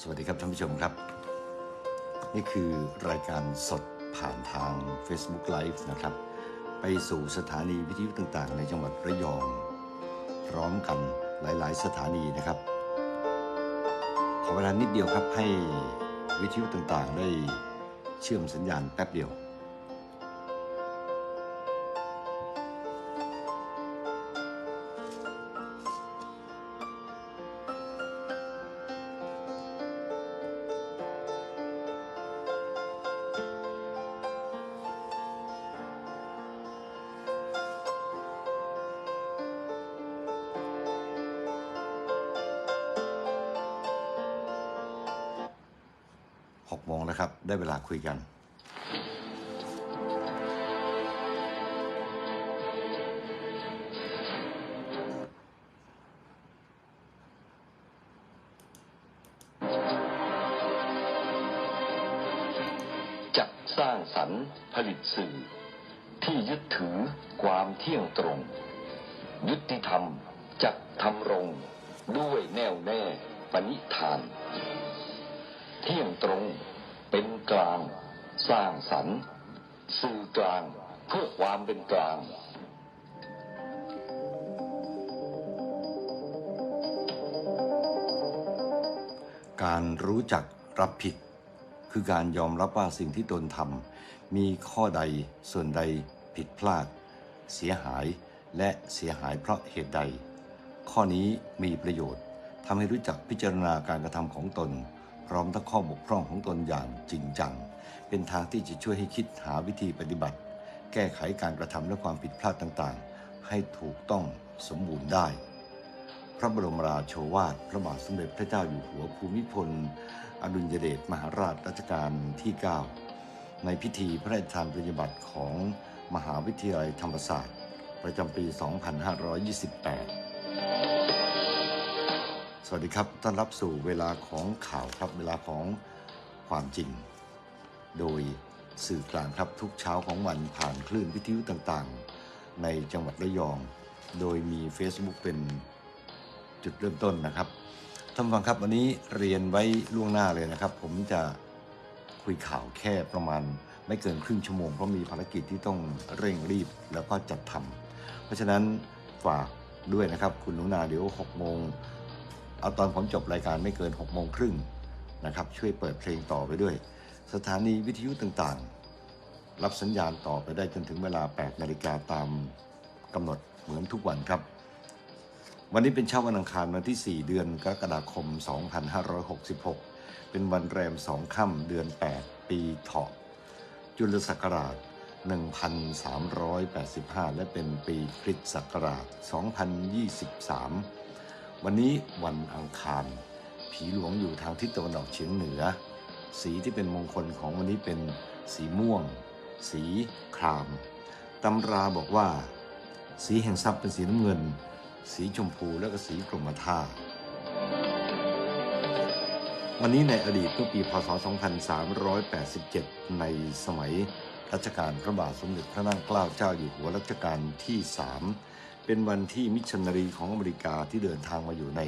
สวัสดีครับท่านผู้ชมครับ นี่คือรายการสดผ่านทาง Facebook Live นะครับ ไปสู่สถานีวิทยุต่างๆ ในจังหวัดระยอง พร้อมกันหลายๆ สถานีนะครับ ขอเวลานิดเดียวครับให้วิทยุต่างๆ ได้เชื่อมสัญญาณแป๊บเดียว คุยกันจักสร้างสรรค์ผลิตสื่อ ที่ยึดถือความเที่ยงตรง ยุติธรรมจักทำรงด้วยแน่วแน่ปณิธาน เที่ยงตรง เป็นกลาง สร้างสรรค์สื่อกลาง เพื่อความเป็นกลางการรู้จักรับผิด คือการยอมรับว่าสิ่งที่ตนทำมีข้อใดส่วนใดผิดพลาด เสียหายและเสียหายเพราะเหตุใด ข้อนี้มีประโยชน์ทำให้รู้จักพิจารณาการกระทำของตน พร้อมทั้งข้อบกพร่องของตนอย่างจริงจัง เป็นทางที่จะช่วยให้คิดหาวิธีปฏิบัติ แก้ไขการกระทำและความผิดพลาดต่างๆ ให้ถูกต้องสมบูรณ์ได้ พระบรมราโชวาทพระบาทสมเด็จพระเจ้าอยู่หัวภูมิพล อดุลยเดชมหาราชรัชกาลที่ 9 ในพิธีพระราชทานปริญญาบัตรของมหาวิทยาลัยธรรมศาสตร์ ประจำปี 2528 วัสดีครับ ต้อนรับสู่เวลาของข่าวครับ เวลาของความจริง โดยสื่อกลางครับทุกเช้าของวันผ่านคลื่นวิทยุต่างๆ ในจังหวัดระยอง โดยมี Facebook เป็นจุดเริ่มต้นนะครับท่านฟังครับวันนี้เรียนไว้ล่วงหน้าเลยนะครับ ผมจะคุยข่าวแค่ประมาณไม่เกินครึ่งชั่วโมงเพราะมีภารกิจที่ต้องเร่งรีบแล้วก็จัดทำเพราะฉะนั้นฝากด้วยนะครับคุณหนุนาเดี๋ยว6โมง เอาตอนผมจบรายการไม่เกิน6โมงครึ่งนะครับ ช่วยเปิดเพลงต่อไปด้วย สถานีวิทยุต่างๆ รับสัญญาณต่อไปได้จนถึงเวลา 8 นาฬิกาตามกำหนดเหมือนทุกวันครับ วันนี้เป็นเช้าวันอังคารวันที่ 4 เดือนกรกฎาคม 2566 เป็นวันแรม2ค่ำเดือน 8 ปีเถาะจุลศักราช 1385 และเป็นปีคริสต์ศักราช 2023 วันนี้วันอังคาร ผีหลวงอยู่ทางทิศตะวันออกเฉียงเหนือ สีที่เป็นมงคลของวันนี้เป็นสีม่วง สีครามตำราบอกว่า สีแห่งทรัพย์เป็นสีน้ำเงิน สีชมพูและก็สีกรมท่าวันนี้ในอดีตเมื่อปีพศ 2387 ในสมัยรัชกาลพระบาทสมเด็จพระนั่งเกล้าเจ้าอยู่หัวรัชกาลที่ 3 เป็นวันที่มิชชันนารีของอเมริกาที่เดินทางมาอยู่ใน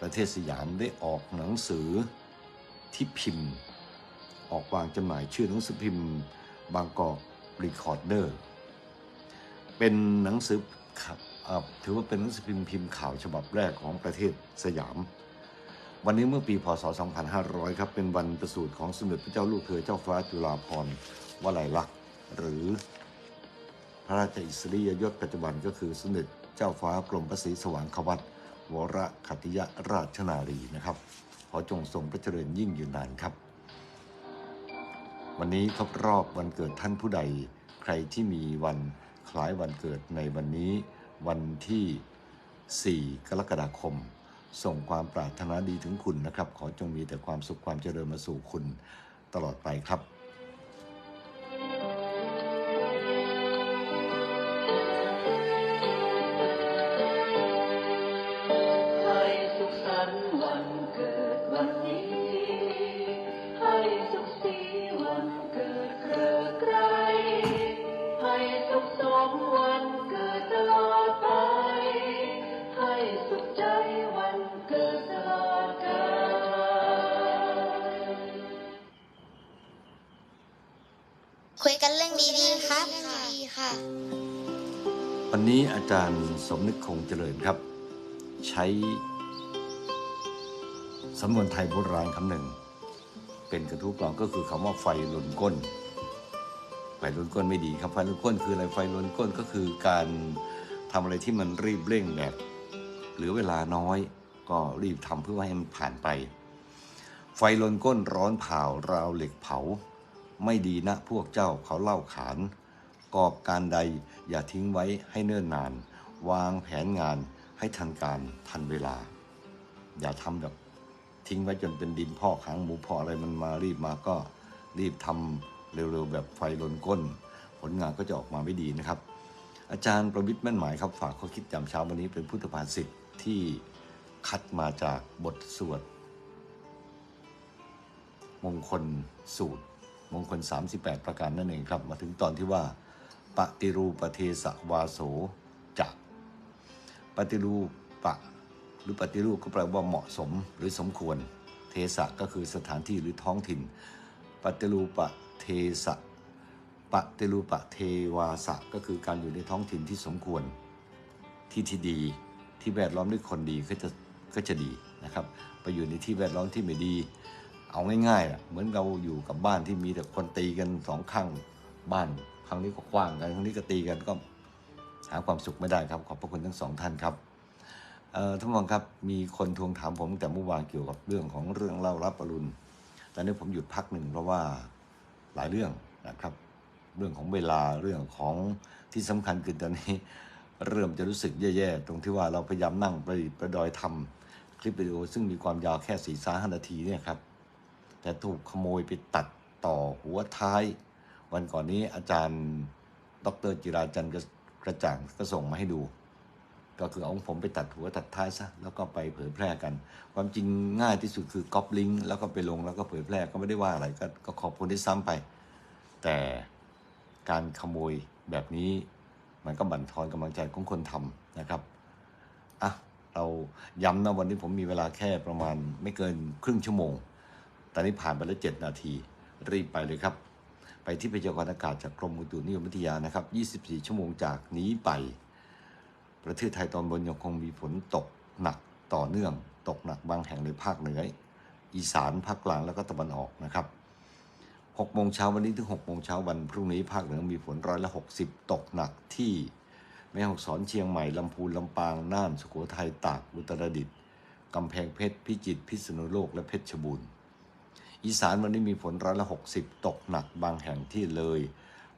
ประเทศสยามได้ออกหนังสือที่พิมพ์ ออกวางจำหน่ายชื่อหนังสือพิมพ์ บางกอกรีคอร์เดอร์เป็นหนังสือครับเอ่อถือว่าเป็นหนังสือพิมพ์พิมพ์ข่าวฉบับแรกของประเทศสยาม วันนี้เมื่อปีพศ 2500 ครับ เป็นวันประสูติของสมเด็จพระเจ้าลูกเธอเจ้าฟ้าจุฬาภรณ์วลัยลักษณ์หรือ พระราชอิสริยยศปัจจุบันก็คือสมเด็จเจ้าฟ้ากรมพระศรีสว่างควัตวรขัติยราชนารีนะครับ ขอจงทรงพระเจริญยิ่งยืนนานครับ วันนี้ครบรอบวันเกิดท่านผู้ใด ใครที่มีวันคล้ายวันเกิดในวันนี้ วันที่ 4 กรกฎาคม ส่งความปรารถนาดีถึงคุณนะครับ ขอจงมีแต่ความสุขความเจริญมาสู่คุณตลอดไปครับ วันนี้อาจารย์สมนึกคงเจริญครับ ใช้สำนวนไทยโบราณคำหนึ่ง เป็นกระทู้กลองก็คือคำว่าไฟลนก้น ไฟลนก้นไม่ดีครับไฟลนก้นคืออะไรไฟลนก้นก็คือการทำอะไรที่มันรีบเร่งแบบหลือเวลาน้อยก็รีบทำเพื่อให้มันผ่านไป ไฟลนก้นร้อนเผาราวเหล็กเผา ไม่ดีนะพวกเจ้าเขาเล่าขาน กอบการใดอย่าทิ้งไว้ให้เนิ่นนาน วางแผนงานให้ทันการทันเวลา อย่าทำแบบทิ้งไว้จนเป็นดินพอกหางหมูพออะไรมันมารีบมาก็รีบทำเร็วๆแบบไฟลนก้น ผลงานก็จะออกมาไม่ดีนะครับ อาจารย์ประวิทย์แม่นหมายครับฝากข้อคิดยามเช้าวันนี้เป็นพุทธภาษิตที่คัดมาจากบทสวดมงคลสูตร มงคล 38 ประการนั่นเองครับ มาถึงตอนที่ว่า ปฏิรูปเทสวาโสจะปฏิรูปะหรือปฏิรูปก็แปลว่าเหมาะสมหรือสมควร เทสะก็คือสถานที่หรือท้องถิ่น ปฏิรูปะเทสะปฏิรูปะเทวาสะก็คือการอยู่ในท้องถิ่นที่สมควรที่ที่ดีที่แวดล้อมด้วยคนดีก็จะก็จะดีนะครับไปอยู่ในที่แวดล้อมที่ไม่ดี เอาง่ายๆเหมือนเราอยู่กับบ้านที่มีแต่คนตีกันสองข้างบ้าน ครั้งนี้ก็กว้างกันครั้งนี้ก็ตีกันก็หาความสุขไม่ได้ครับ ขอบพระคุณทั้งสองท่านครับเอ่อท่านผู้ฟังครับมีคนทวงถามผมแต่เมื่อวานเกี่ยวกับเรื่องของเรื่องเล่ารับอรุณตอนนี้ผมหยุดพักหนึ่งเพราะว่าหลายเรื่องนะครับ เรื่องของเวลาเรื่องของที่สำคัญคือตอนนี้ เริ่มจะรู้สึกแย่ๆตรงที่ว่าเราพยายามนั่งประดิประดอยทำคลิปวิดีโอซึ่งมีความยาวแค่สี่สาห้านาทีเนี่ยครับแต่ถูกขโมยไปตัดต่อหัวท้าย วันก่อนนี้อาจารย์ ดรจิราจันทร์กระจ่างก็ส่งมาให้ดู ก็คือเอาผมไปตัดหัวตัดท้ายซะแล้วก็ไปเผยแพร่กัน ความจริงง่ายที่สุดคือก๊อปลิงก์แล้วก็ไปลงแล้วก็เผยแพร่ก็ไม่ได้ว่าอะไรก็ก็ขอบคุณที่ซ้ำไป แต่การขโมยแบบนี้มันก็บั่นทอนกำลังใจของคนทำนะครับอะเราย้ำนะวันนี้ผมมีเวลาแค่ประมาณไม่เกินครึ่งชั่วโมง ตอนนี้ผ่านไปแล้วเจ็ดนาที รีบไปเลยครับ ไปที่พยากรณ์อากาศจากกรมอุตุนิยมวิทยานะครับ 24 ชั่วโมงจากนี้ไป ประเทศไทยตอนบนยังคงมีฝนตกหนักต่อเนื่อง ตกหนักบางแห่งในภาคเหนือ อีสานภาคกลางแล้วก็ตะวันออกนะครับ6โมงเช้าวันนี้ถึง6โมงเช้าวันพรุ่งนี้ภาคเหนือมีฝนร้อยละ 60 ตกหนักที่แม่ฮ่องสอนเชียงใหม่ลำพูนลำปางน่านสุโขทัยตากอุตรดิตถ์กำแพงเพชรพิจิตรพิษณุโลกและเพชรบูรณ์ อีสานวันนี้มีฝนร้อยละ 60 ตกหนักบางแห่งที่เลย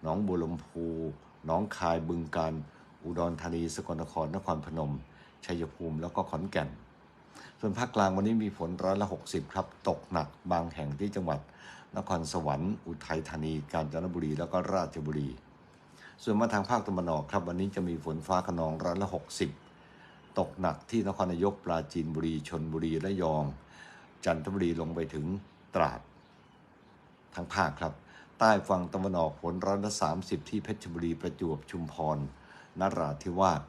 หนองบัวลำพูหนองคายบึงการ อุดรธานีสกลนครนครพนม ชัยภูมิแล้วก็ขอนแก่น ส่วนภาคกลางวันนี้มีฝนร้อยละ 60 ครับ ตกหนักบางแห่งที่จังหวัด นครสวรรค์ อุทัยธานี กาญจนบุรี แล้วก็ราชบุรี ส่วนมาทางภาคตะวันออกครับวันนี้จะมีฝนฟ้าขนองร้อยละ 60 ตกหนักที่นครนายกปราจีนบุรีชนบุรีระยอง จันทบุรีลงไปถึง ตราด ทั้งภาคครับ ใต้ฝั่งตะวันออกฝนร้อยละ30ที่เพชรบุรีประจวบชุมพรนราธิวาส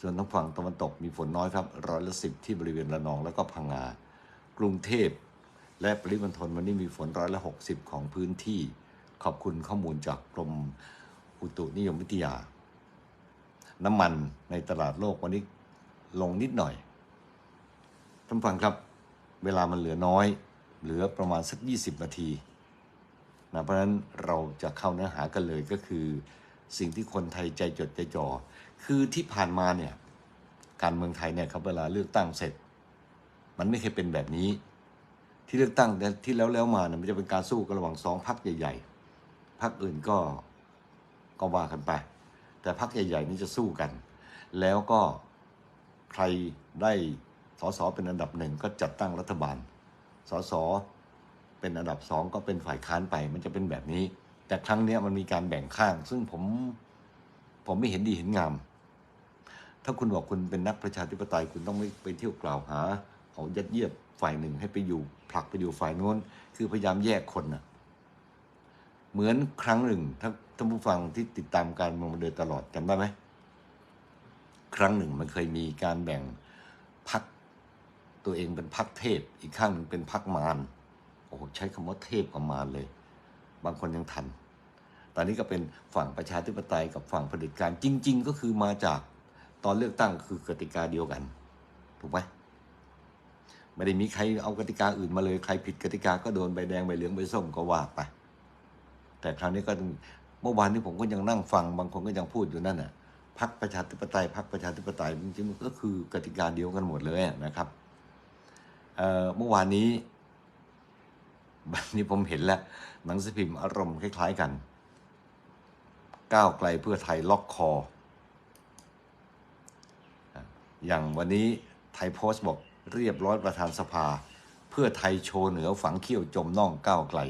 ส่วนทางฝั่งตะวันตกมีฝนน้อยครับร้อยละสิที่บริเวณระนองและก็พังงา กรุงเทพ และปริมณฑลวันนี้มีฝนร้อยละ60ของพื้นที่ ขอบคุณข้อมูลจากกรมอุตุนิยมวิทยา น้ำมันในตลาดโลกวันนี้ลงนิดหน่อยท่านฟังครับ เวลามันเหลือน้อย เหลือประมาณสัก 20 นาทีนะเพราะฉะนั้นเราจะเข้าเนื้อหากันเลยก็คือ สิ่งที่คนไทยใจจดใจจ่อคือที่ผ่านมาเนี่ยการเมืองไทยเนี่ยครับเวลาเลือกตั้งเสร็จ มันไม่เคยเป็นแบบนี้ ที่เลือกตั้งที่แล้วแล้วมาเนี่ยมันจะเป็นการสู้กันระหว่างสองพรรคใหญ่ ๆพรรคอื่นก็ก็ว่ากันไป แต่พรรคใหญ่ ๆ นี่จะสู้กัน แล้วก็ใครได้สสเป็นอันดับหนึ่งก็จัดตั้งรัฐบาล สสเป็นอันดับสองก็เป็นฝ่ายค้านไป มันจะเป็นแบบนี้ แต่ครั้งนี้มันมีการแบ่งข้าง ซึ่งผมผมไม่เห็นดีเห็นงาม ถ้าคุณบอกคุณเป็นนักประชาธิปไตยคุณต้องไม่ไปเที่ยวกล่าวหาเอายัดเยียดฝ่ายหนึ่งให้ไปอยู่ผลักไปอยู่ฝ่ายโน้น คือพยายามแยกคนนะเหมือนครั้งหนึ่งถ้าท่านผู้ฟังที่ติดตามการเมืองมาโดยตลอดจำได้ไหมครั้งหนึ่งมันเคยมีการแบ่ง ตัวเองเป็นพักเทพ อีกข้างหนึ่งเป็นพักมารโอ้โหใช้คำว่าเทพกับมารเลย บางคนยังทัน ตอนนี้ก็เป็นฝั่งประชาธิปไตยกับฝั่งเผด็จการจริง ๆ ก็คือมาจากตอนเลือกตั้งคือกติกาเดียวกัน ถูกไหมไม่ได้มีใครเอากติกาอื่นมาเลยใครผิดกติกาก็โดนใบแดงใบเหลืองใบส้มก็ว่าไปแต่คราวนี้ก็เมื่อวานนี้ผมก็ยังนั่งฟัง บางคนก็ยังพูดอยู่นั่นน่ะพักประชาธิปไตยพักประชาธิปไตยจริงๆก็คือกติกาเดียวกันหมดเลยนะครับ เมื่อวานนี้วันนี้ผมเห็นแล้วหนังสือพิมพ์อารมณ์คล้าย ๆ กัน ก้าวไกลเพื่อไทยล็อกคอ อย่างวันนี้ไทยโพสต์บอกเรียบร้อยประธานสภา เพื่อไทยโชว์เหนือฝังเขี้ยวจมน่องก้าวไกล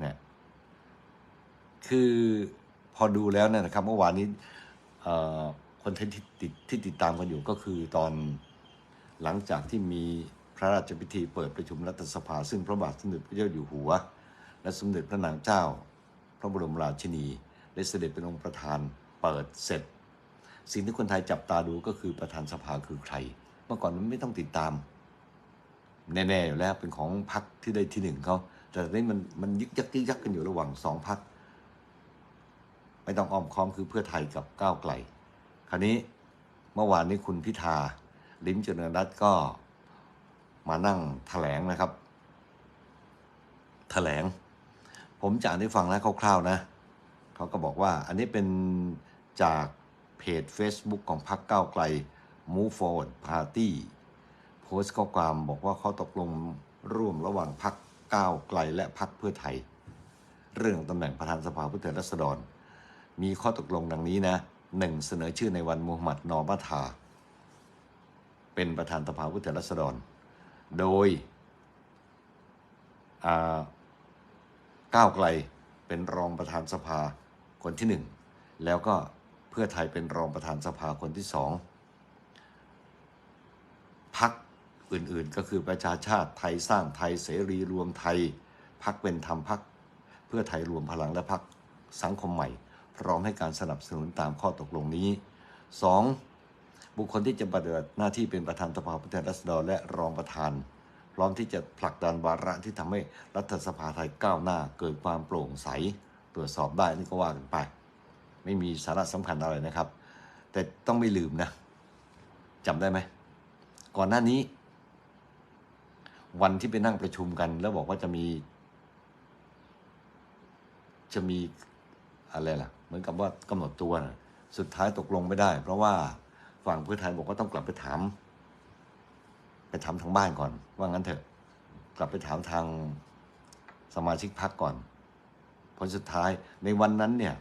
เนี่ยคือพอดูแล้วเนี่ยนะครับเมื่อวานนี้คนที่ติดที่ติดตามกันอยู่ก็คือตอน หลังจากที่มีพระราชพิธีเปิดประชุมรัฐสภา ซึ่งพระบาทสมเด็จพระเจ้าอยู่หัว และสมเด็จพระนางเจ้า พระบรมราชินีได้เสด็จเป็นองค์ประธานเปิดเสร็จ สิ่งที่คนไทยจับตาดูก็คือประธานสภาคือใคร เมื่อก่อนมันไม่ต้องติดตาม แน่ๆอยู่แล้วเป็นของพรรคที่ได้ที่หนึ่งเขาแต่ตอนนี้มันมันยึกยักยึกยักกันอยู่ระหว่างสองพรรคไม่ต้องอ้อมค้อมคือเพื่อไทยกับก้าวไกล คราวนี้เมื่อวานนี้คุณพิธา ลิ้มเจริญรัตน์ก็มานั่งแถลงนะครับ แถลง ผมจะอ่านให้ฟังแล้วคร่าวๆนะเขาก็บอกว่าอันนี้เป็นจากเพจ Facebook ของพรรคก้าวไกล Move Forward Party โพสต์ข้อความบอกว่าเขาตกลงร่วมระหว่างพรรคก้าวไกลและพรรคเพื่อไทย เรื่องตำแหน่งประธานสภาผู้แทนราษฎร มีข้อตกลงดังนี้นะหนึ่งเสนอชื่อในวันมูฮัมหมัดนอบัทา เป็นประธานสภาผู้แทนราษฎร โดยอ่าก้าวไกลเป็นรองประธานสภาคนที่หนึ่งแล้วก็เพื่อไทยเป็นรองประธานสภาคนที่สองพักอื่นๆก็คือประชาชาติไทยสร้างไทยเสรีรวมไทยพักเป็นธรรมพักเพื่อไทยรวมพลังและพักสังคมใหม่ พร้อมให้การสนับสนุนตามข้อตกลงนี้ 2. บุคคลที่จะปฏิบัติหน้าที่เป็นประธานสภาผู้แทนราษฎรและรองประธาน พร้อมที่จะผลักดันวาระที่ทำให้รัฐสภาไทยก้าวหน้าเกิดความโปร่งใส ตรวจสอบได้นี่ก็ว่ากันไป ไม่มีสาระสำคัญอะไรนะครับ แต่ต้องไม่ลืมนะจำได้ไหมก่อนหน้านี้ วันที่ไปนั่งประชุมกัน แล้วบอกว่าจะมี จะมีอะไรล่ะ เหมือนกับว่ากำหนดตัวนะสุดท้ายตกลงไม่ได้ เพราะว่า ฝั่งเพื่อไทยบอกว่าต้องกลับไปถาม ไปถามทางบ้านก่อน ว่างั้นเถอะ กลับไปถามทางสมาชิกพรรคก่อนผลสุดท้ายในวันนั้นเนี่ย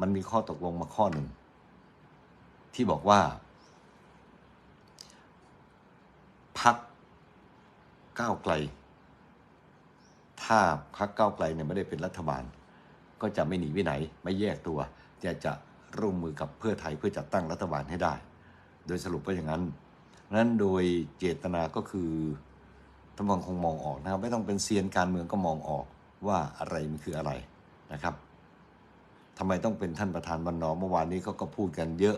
มันมีข้อตกลงมาข้อหนึ่ง ที่บอกว่าพักก้าวไกล ถ้าพักก้าวไกลเนี่ยไม่ได้เป็นรัฐบาล ก็จะไม่หนีไปไหน ไม่แยกตัวจะจะร่วมมือกับเพื่อไทยเพื่อจัดตั้งรัฐบาลให้ได้ โดยสรุปว่าอย่างนั้นนั้นโดยเจตนาก็คือท่านฟังคงมองออกนะครับ ไม่ต้องเป็นเซียนการเมืองก็มองออกว่าอะไรมันคืออะไรนะครับทำไมต้องเป็นท่านประธานบรรณอเมื่อวานนี้เขาก็พูดกันเยอะ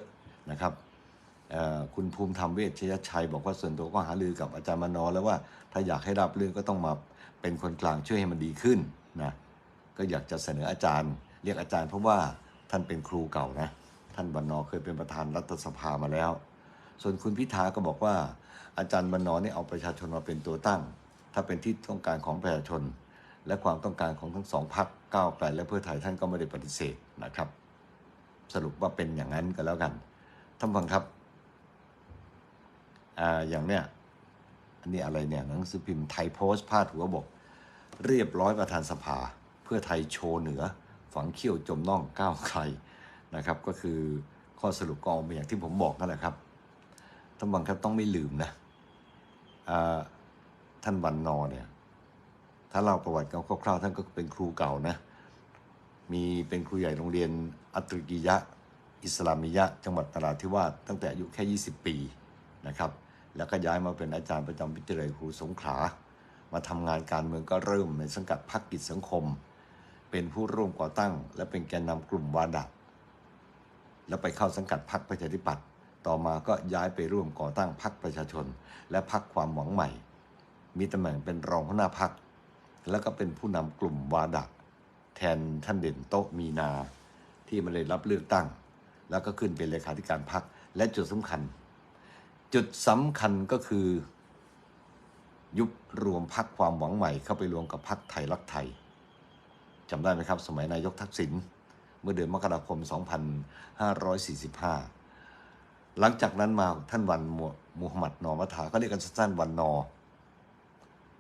นะครับคุณภูมิธรรมเวชยชัย บอกว่าส่วนตัวก็หารือกับอาจารย์บรรณอแล้วว่าถ้าอยากให้รับเรื่องก็ต้องมาเป็นคนกลางช่วยให้มันดีขึ้นนะก็อยากจะเสนออาจารย์ เรียกอาจารย์เพราะว่าท่านเป็นครูเก่านะ ท่านบรรณอเคยเป็นประธานรัฐสภามาแล้ว ส่วนคุณพิธาก็บอกว่า อาจารย์บรรณอเนี่ยเอาประชาชนมาเป็นตัวตั้ง ถ้าเป็นที่ต้องการของประชาชน และความต้องการของทั้งสองพรรคก้าวไกลและเพื่อไทยท่านก็ไม่ได้ปฏิเสธนะครับ สรุปว่าเป็นอย่างนั้นก็แล้วกันท่านฟังครับอ่าอย่างเนี้ยอันนี้อะไรเนี่ยหนังสือพิมพ์ไทยโพสต์พาดหัวบอก เรียบร้อยประธานสภา เพื่อไทยโชว์เหนือ ฝังเขี้ยวจมน่องก้าวไกลนะครับ ก็คือข้อสรุปก็ออกมาอย่างที่ผมบอกนั่นแหละครับ ท่านฟังครับต้องไม่ลืมนะท่านวันนอเนี่ย ถ้าเล่าประวัติเขาคร่าวๆท่านก็เป็นครูเก่านะ มีเป็นครูใหญ่โรงเรียนอัตริกิยะ อิสลามิยะ จังหวัดนราธิวาสตั้งแต่อายุแค่ 20 ปีนะครับ แล้วก็ย้ายมาเป็นอาจารย์ประจำวิทยาลัยครูสงขลา มาทำงานการเมืองก็เริ่มในสังกัดพรรคกิจสังคม เป็นผู้ร่วมก่อตั้ง และเป็นแกนนำกลุ่มวาดะแล้วไปเข้าสังกัดพรรคประชาธิปัตย์ ต่อมาก็ย้ายไปร่วมก่อตั้งพรรคประชาชน และพรรคความหวังใหม่ มีตำแหน่งเป็นรองหัวหน้าพรรคแล้วก็เป็นผู้นำกลุ่มวาดะ แทนท่านเด่นโต๊ะมีนา ที่มาเลยรับเลือกตั้ง แล้วก็ขึ้นเป็นเลขาธิการพรรคและจุดสำคัญ จุดสำคัญก็คือ ยุบรวมพักคความหวังใหม่ เข้าไปรวมกับพักไทยรักไทยจำได้ไหมครับ สมัยนายกทักษิณเมื่อเดือนมกราคม 2545 หลังจากนั้นมาท่านวันมูฮัมหมัดนอมัทาก็เรียกกันสั้นๆวันนอ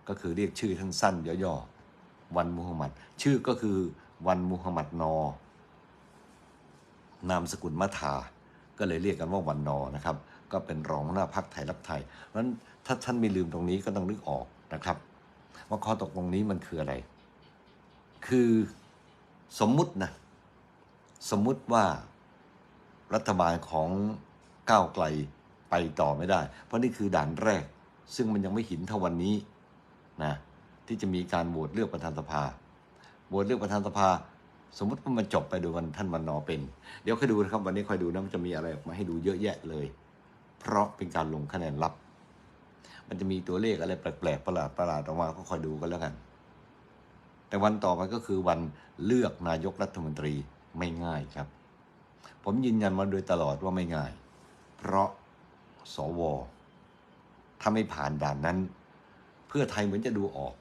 ก็คือเรียกชื่อท่านสั้นย่อๆวันมูฮัมหมัด ชื่อก็คือวันมูฮัมหมัดนอ นามสกุลมัทา ก็เลยเรียกกันว่าวันนอนะครับ ก็เป็นรองหัวหน้าพักไทยรักไทย เพราะฉะนั้นถ้าท่านไม่ลืมตรงนี้ก็ต้องนึกออกนะครับ ว่าข้อตกลงนี้มันคืออะไร คือสมมุตินะ สมมุติว่ารัฐบาลของ ก้าวไกลไปต่อไม่ได้ เพราะนี่คือด่านแรก ซึ่งมันยังไม่หินเท่าวันนี้นะที่จะมีการโหวตเลือกประธานสภาโหวตเลือกประธานสภา สมมติว่ามันจบไปโดยวันท่านวันนอเป็น เดี๋ยวค่อยดูนะครับวันนี้ค่อยดูนะมันจะมีอะไรออกมาให้ดูเยอะแยะเลย เพราะเป็นการลงคะแนนลับ มันจะมีตัวเลขอะไรแปลกๆประหลาดประหลาดออกมาก็คอยดูกันแล้วกัน แต่วันต่อไปก็คือวันเลือกนายกรัฐมนตรีไม่ง่ายครับ ผมยืนยันมาโดยตลอดว่าไม่ง่าย เพราะสวถ้าไม่ผ่านด่านนั้น เพื่อไทยเหมือนจะดูออก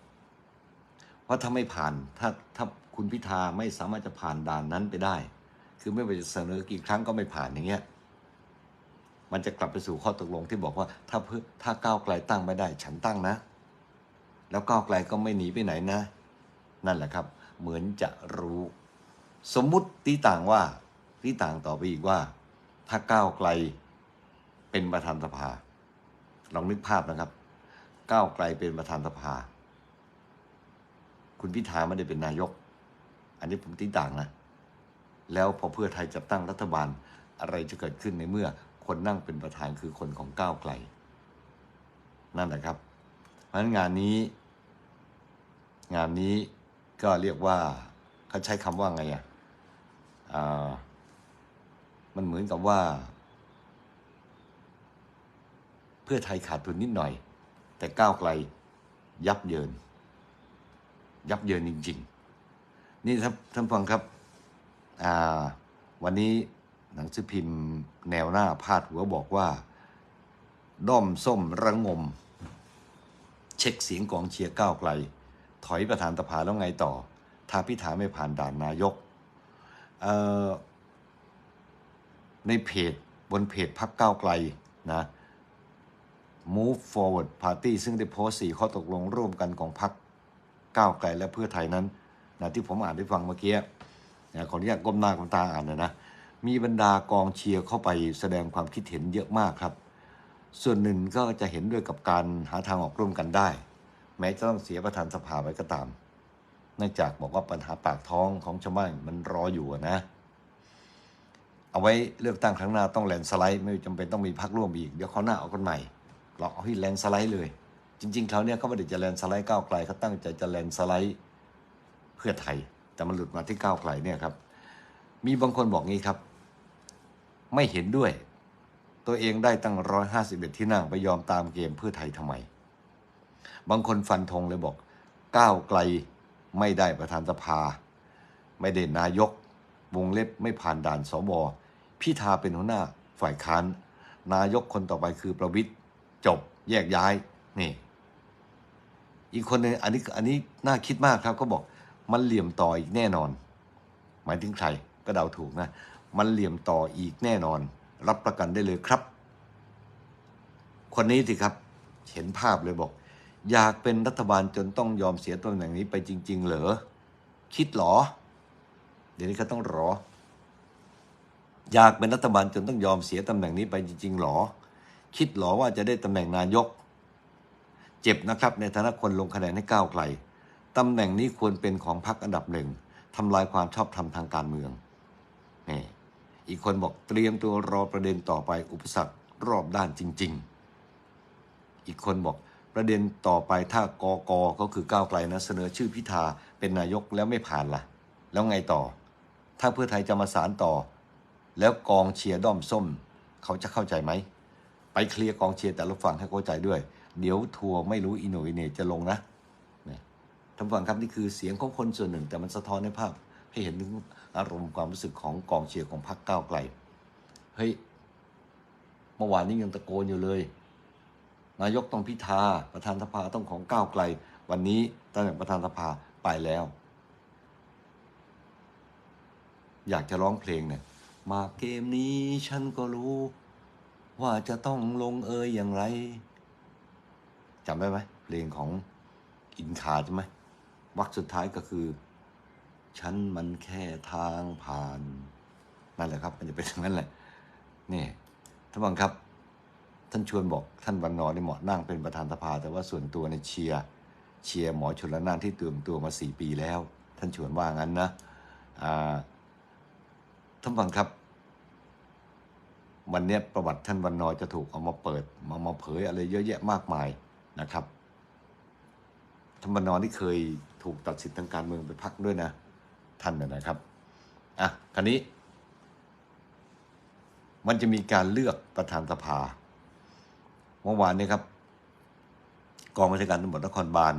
ว่าถ้าไม่ผ่านถ้าถ้าคุณพิธาไม่สามารถจะผ่านด่านนั้นไปได้ คือไม่ว่าจะเสนอกี่ครั้งก็ไม่ผ่านอย่างเงี้ยมันจะกลับไปสู่ข้อตกลงที่บอกว่า ถ้าเพื่อถ้าก้าวไกลตั้งไม่ได้ ฉันตั้งนะ แล้วก้าวไกลก็ไม่หนีไปไหนนะ นั่นแหละครับ เหมือนจะรู้ สมมุติที่ต่างว่าที่ต่างต่อไปอีกว่า ถ้าก้าวไกล เป็นประธานสภา ลองนึกภาพนะครับ ก้าวไกลเป็นประธานสภา คุณพิธาไม่ได้เป็นนายก อันนี้ผมตีต่างนะ แล้วพอเพื่อไทยจัดตั้งรัฐบาลอะไรจะเกิดขึ้นในเมื่อคนนั่งเป็นประธานคือคนของก้าวไกล นั่นแหละครับ เพราะฉะนั้นงานนี้ งานนี้ก็เรียกว่าเขาใช้คำว่าไงอะมันเหมือนกับว่า เพื่อไทยขาดทุนนิดหน่อย แต่ก้าวไกลยับเยิน ยับเยินจริง ๆ นี่ท่านท่านฟังครับวันนี้หนังสือพิมพ์แนวหน้าพาดหัวบอกว่า ด้อมส้มระงม เช็คเสียงกองเชียร์ก้าวไกล ถอยประธานสภาแล้วไงต่อ ถ้าพิธาไม่ผ่านด่านนายก ในเพจบนเพจพักก้าวไกลนะ Move Forward Party ซึ่งได้โพสต์สี่ข้อตกลงร่วมกันของพักก้าวไกลและเพื่อไทยนั้นนะที่ผมอ่านได้ฟังเมื่อกี้นะขออนุญาตก้มหน้าก้มตาอ่านนะนะมีบรรดากองเชียร์เข้าไปแสดงความคิดเห็นเยอะมากครับ ส่วนหนึ่งก็จะเห็นด้วยกับการหาทางออกร่วมกันได้ แม้จะต้องเสียประธานสภาไปก็ตาม เนื่องจากบอกว่าปัญหาปากท้องของชาวบ้านมันรออยู่นะ เอาไว้เลือกตั้งครั้งหน้าต้องแลนสไลด์ ไม่จำเป็นต้องมีพักร่วมอีก เดี๋ยวเขาหน้าเอากันใหม่ เราเอาให้แลนสไลด์เลย จริงๆเขาวเนี่ยเขาไม่ได้จะแลนสไลด์ก้าวไกลเขาตั้งใจจะแลนสไลด์เพื่อไทย แต่มันหลุดมาที่ก้าวไกลเนี่ยครับ มีบางคนบอกงี้ครับ ไม่เห็นด้วย ตัวเองได้ตั้งร้อยห้าสิบเอ็ดที่นั่งไปยอมตามเกมเพื่อไทยทำไม บางคนฟันธงเลยบอกก้าวไกลไม่ได้ประธานสภา ไม่ได้นายก วงเล็บไม่ผ่านด่านสวพิธาเป็นหัวหน้าฝ่ายค้าน นายกคนต่อไปคือประวิทย์ จบแยกย้ายนี่ อีกคนหนึงอันนี้อันนี้น่าคิดมากครับ ก็บอกมันเหลี่ยมต่ออีกแน่นอน หมายถึงใครก็เดาถูกนะ มันเหลี่ยมต่ออีกแน่นอน รับประกันได้เลยครับ คนนี้สิครับ เห็นภาพเลยบอก อยากเป็นรัฐบาลจนต้องยอมเสียตำแหน่งนี้ไปจริง ๆ เหรอคิดหรอ เดี๋ยวนี้เขาต้องรอ อยากเป็นรัฐบาลจนต้องยอมเสียตำแหน่งนี้ไปจริง ๆ หรอ คิดหรอว่าจะได้ตำแหน่งนายก เจ็บนะครับในฐานะคนลงคะแนนให้ก้าวไกลตำแหน่งนี้ควรเป็นของพรรคอันดับหนึ่งทำลายความชอบธรรมทางการเมืองนี่อีกคนบอกเตรียมตัวรอประเด็นต่อไปอุปสรรครอบด้านจริง ๆ อีกคนบอกประเด็นต่อไปถ้ากกก็คือก้าวไกลนะเสนอชื่อพิธาเป็นนายกแล้วไม่ผ่านล่ะ แล้วไงต่อ ถ้าเพื่อไทยจะมาสารต่อ แล้วกองเชียร์ด้อมส้ม เขาจะเข้าใจไหม ไปเคลียร์กองเชียร์แต่ละฝั่งให้เข้าใจด้วย เดี๋ยวทัวร์ไม่รู้อีโหนอิเนจะลงนะเนี่ยท่านฟังครับนี่คือเสียงของคนส่วนหนึ่ง แต่มันสะท้อนในภาพ ให้เห็นถึงอารมณ์ความรู้สึกของกองเชียร์ของพรรคก้าวไกลเฮ้ยเมื่อวานนี้ยังตะโกนอยู่เลย นายกต้องพิธาประธานสภาต้องของก้าวไกล วันนี้ตำแหน่งประธานสภาไปแล้ว อยากจะร้องเพลงเนี่ยมาเกมนี้ฉันก็รู้ ว่าจะต้องลงเอยอย่างไรจำได้ไหมเพลงของอินคาใช่ไหมวักสุดท้ายก็คือ ฉันมันแค่ทางผ่าน นั่นแหละครับ มันจะเป็นอย่างนั้นแหละนี่ท่านบังครับ ท่านชวนบอกท่านวันนอร์นี่เหมาะนั่งเป็นประธานสภา แต่ว่าส่วนตัวในเชียร์เชียร์หมอชนละนานที่เตรียมตัวมาสี่ปีแล้ว ท่านชวนว่างั้นนะท่านฟังครับ วันนี้ประวัติท่านวันนอร์จะถูกเอามาเปิด มามาเผยอะไรเยอะแยะมากมายนะครับท่านวันนอร์นี่เคยถูกตัดสิทธิ์ทางการเมืองไปพักด้วยนะ ท่านนะครับอะคราวนี้ มันจะมีการเลือกประธานสภาเมื่อวานนี้ครับ กองบัญชาการตำรวจนครบาล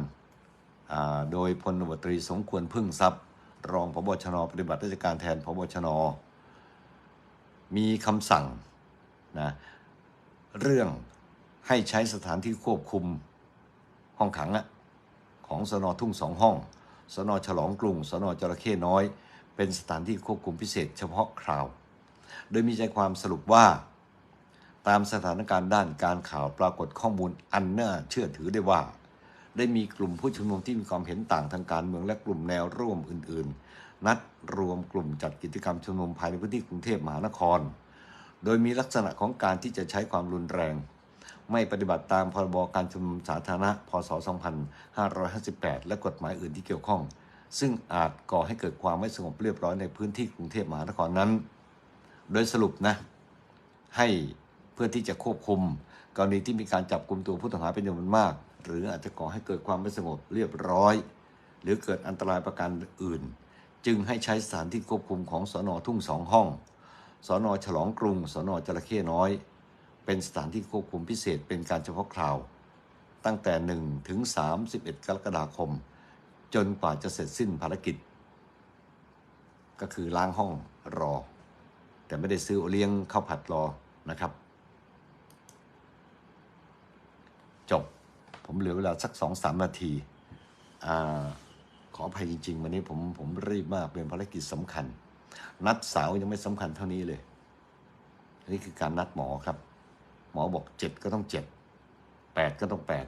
โดยพลตำรวจตรีสมควรพึ่งทรัพย์ รองพบชนปฏิบัติราชการแทนพบชนมีคำสั่ง นะเรื่องให้ใช้สถานที่ควบคุมห้องขังอะของสนทุ่งสองห้อง สนฉลองกรุง สนจระเข้น้อย เป็นสถานที่ควบคุมพิเศษเฉพาะคราว โดยมีใจความสรุปว่า ตามสถานการณ์ด้านการข่าวปรากฏข้อมูลอันน่าเชื่อถือได้ว่า ได้มีกลุ่มผู้ชุมนุมที่มีความเห็นต่างทางการเมืองและกลุ่มแนวร่วมอื่น ๆ นัดรวมกลุ่มจัดกิจกรรมชุมนุมภายในพื้นที่กรุงเทพมหานคร โดยมีลักษณะของการที่จะใช้ความรุนแรง ไม่ปฏิบัติตามพรบการชุมนุมสาธารณะ พศ 2558 และกฎหมายอื่นที่เกี่ยวข้อง ซึ่งอาจก่อให้เกิดความไม่สงบเรียบร้อยในพื้นที่กรุงเทพมหานครนั้น โดยสรุปนะ ให้เพื่อที่จะควบคุม กรณีที่มีการจับกลุ่มตัวผู้ต้องหาเป็นจำนวนมาก หรืออาจจะก่อให้เกิดความไม่สงบเรียบร้อย หรือเกิดอันตรายประการอื่น จึงให้ใช้สถานที่ควบคุมของสอนอทุ่งสองห้อง สอนอฉลองกรุง สอนอจระเข้น้อย เป็นสถานที่ควบคุมพิเศษเป็นการเฉพาะคราว ตั้งแต่ 1 ถึง 31 กรกฎาคม จนกว่าจะเสร็จสิ้นภารกิจ ก็คือล้างห้องรอ แต่ไม่ได้ซื้อเลี้ยงข้าวผัดรอนะครับ จบ ผมเหลือเวลาสักสองสามนาทีอาขออภัยจริง ๆ วันนี้ผมผมรีบมากเป็นภารกิจสำคัญ นัดสาวยังไม่สำคัญเท่านี้เลยนนี้คือการนัดหมอครับ หมอบอกเจ็ดก็ต้องเจ็ดแปดก็ต้องแปด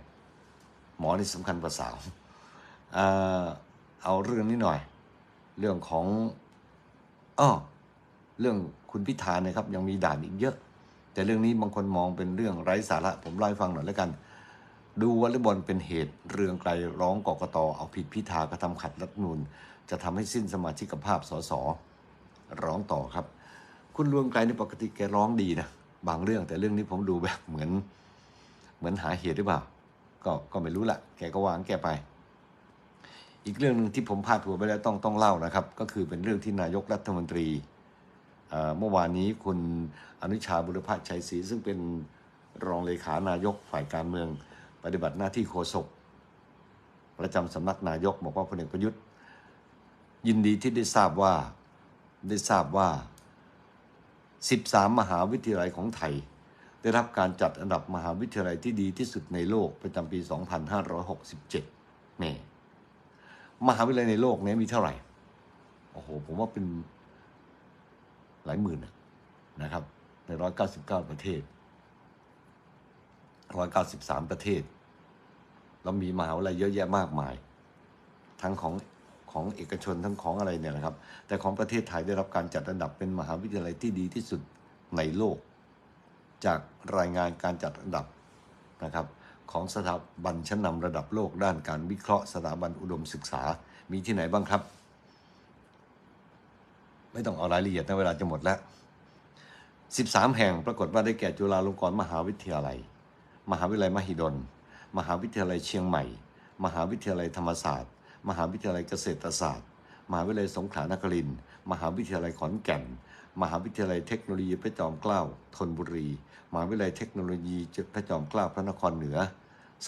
หมอนี่สำคัญกว่าสาวเอาเรื่องนี้หน่อย เรื่องของอ้อเรื่องคุณพิธาเนี่ยครับ ยังมีด่านอีกเยอะ แต่เรื่องนี้บางคนมองเป็นเรื่องไร้สาระ ผมเล่าให้ฟังหน่อยแล้วกัน ดูวอลเลย์บอลเป็นเหตุเรืองไกลร้องกกตเอาผิดพิธากระทำขัดรัฐนูญจะทำให้สิ้นสมาชิกภาพสส ร้องต่อครับ คุณรืองไกลในปกติแกร้องดีนะบางเรื่องแต่เรื่องนี้ผมดูแบบเหมือน เหมือนหาเหตุหรือเปล่า ก็ก็ไม่รู้ละแกก็วางแกไป อีกเรื่องหนึ่งที่ผมพาดหัวไปแล้วต้องต้องเล่านะครับ ก็คือเป็นเรื่องที่นายกรัฐมนตรีเอ่อเมื่อวานนี้คุณอนุชาบุรพชัยศรีซึ่งเป็นรองเลขานายกฝ่ายการเมือง ปฏิบัติหน้าที่โฆษกประจำสำนักนายกบอกว่าพลเอกประยุทธ์ ยินดีที่ได้ทราบว่า ได้ทราบว่า 13 มหาวิทยาลัยของไทย ได้รับการจัดอันดับมหาวิทยาลัยที่ดีที่สุดในโลกประจำปี 2567นี่มหาวิทยาลัยในโลกนี้มีเท่าไหร่ โอ้โห ผมว่าเป็นหลายหมื่นนะนะครับ ใน 199 ประเทศ 193 ประเทศ เรามีมหาวิทยาลัยเยอะแยะมากมาย ทั้งของ ของเอกชนทั้งของอะไรเนี่ยนะครับ แต่ของประเทศไทยได้รับการจัดอันดับเป็นมหาวิทยาลัยที่ดีที่สุดในโลก จากรายงานการจัดอันดับนะครับของสถาบันชั้นนำระดับโลกด้านการวิเคราะห์สถาบันอุดมศึกษา มีที่ไหนบ้างครับ ไม่ต้องเอารายละเอียดนะเวลาจะหมดแล้ว 13 แห่งปรากฏว่าได้แก่จุฬาลงกรณ์มหาวิทยาลัย มหาวิทยาลัยมหิดล มหาวิทยาลัยเชียงใหม่ มหาวิทยาลัยธรรมศาสตร์ มหาวิทยาลัยเกษตรศาสตร์ มหาวิทยาลัยสงขลานครินทร์มหาวิทยาลัยขอนแก่น มหาวิทยาลัยเทคโนโลยีพระจอมเกล้าธนบุรี มหาวิทยาลัยเทคโนโลยีพระจอมเกล้าพระนครเหนือ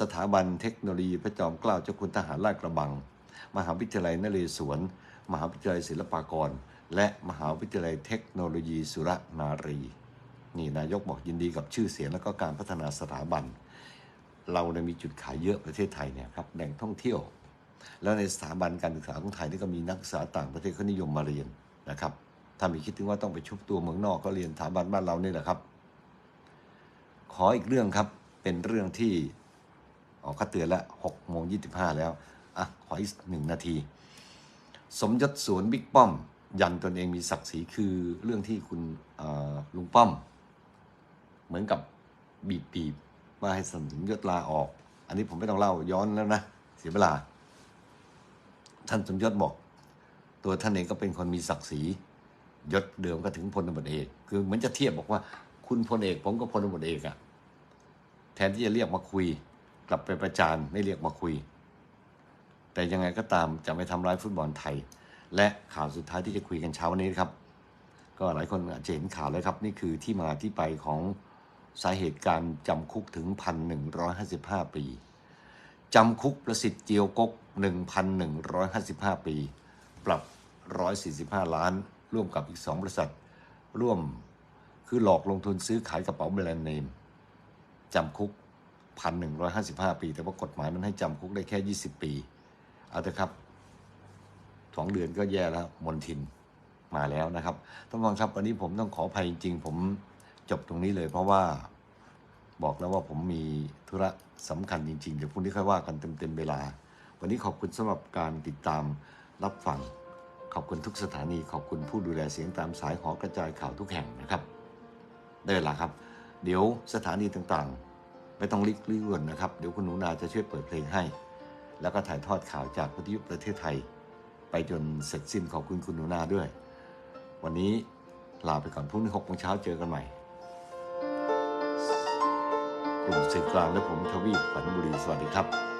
สถาบันเทคโนโลยีพระจอมเกล้าเจ้าคุณทหารราชกระบัง มหาวิทยาลัยนเรศวร มหาวิทยาลัยศิลปากร และมหาวิทยาลัยเทคโนโลยีสุรนารี นี่นายกบอกยินดีกับชื่อเสียงและก็การพัฒนาสถาบัน เราเนี่ยมีจุดขายเยอะประเทศไทยเนี่ยครับแหล่งท่องเที่ยว แล้วในสถาบันการศึกษาของไทยนี่ก็มีนักศึกษาต่างประเทศเขานิยมมาเรียนนะครับ ถ้ามีคิดถึงว่าต้องไปชุบตัวเมืองนอกก็เรียนสถาบันบ้านเรานี่แหละครับ ขออีกเรื่องครับเป็นเรื่องที่ออกก็เตือนละหกโมงยี่สิบห้าแล้วอะขออีกหนึ่งนาที สมยศสวนบิ๊กป้อม ยันตนเองมีศักดิ์ศรีคือเรื่องที่คุณลุงป้อม เหมือนกับบีบบีบๆว่าให้สมยศลาออก อันนี้ผมไม่ต้องเล่าย้อนแล้วนะ เสียเวลา ท่านสมยศบอก ตัวท่านเองก็เป็นคนมีศักดิ์ศรียศเดิมก็ถึงพลตำรวจเอกคือเหมือนจะเทียบบอกว่า คุณพลเอก ผมก็พลตำรวจเอกอะแทนที่จะเรียกมาคุย กลับไปประจานไม่เรียกมาคุย แต่ยังไงก็ตามจะไม่ทำร้ายฟุตบอลไทย และข่าวสุดท้ายที่จะคุยกันเช้าวันนี้ครับ ก็หลายคนอาจจะเห็นข่าวแล้วครับ นี่คือที่มาที่ไปของสาเหตุการจำคุกถึง 1,155 ปี จำคุกประสิทธิ์เจียวกก 1,155 ปี ปรับ 145 ล้าน ร่วมกับอีก 2 บริษัท ร่วมคือหลอกลงทุนซื้อขายกระเป๋าแบรนด์เนมจำคุก 1,155 ปี แต่ว่ากฎหมายมันให้จำคุกได้แค่ 20 ปี เอาเถอะครับสองเดือนก็แย่แล้วมนทินมาแล้วนะครับท่านผู้ฟังครับวันนี้ผมต้องขออภัยจริงๆ ผมจบตรงนี้เลยเพราะว่า บอกแล้วว่าผมมีธุระสำคัญจริงๆ เดี๋ยวพรุ่งนี้ค่อยว่ากันเต็มๆเวลา วันนี้ขอบคุณสำหรับการติดตามรับฟัง ขอบคุณทุกสถานี ขอบคุณผู้ดูแลเสียงตามสายหอกระจายข่าวทุกแห่งนะครับ ได้เวลาครับ เดี๋ยวสถานีต่างๆ ไม่ต้องรีบรีบด่วนนะครับ เดี๋ยวคุณหนูนาจะช่วยเปิดเพลงให้ แล้วก็ถ่ายทอดข่าวจากวิทยุประเทศไทย ไปจนเสร็จสิ้นขอบคุณคุณหนูนาด้วย วันนี้ลาไปก่อนพรุ่งนี้หกโมงเช้าเจอกันใหม่ กลุ่มสื่อกลางและผมทวีปฝันบุรีสวัสดีครับ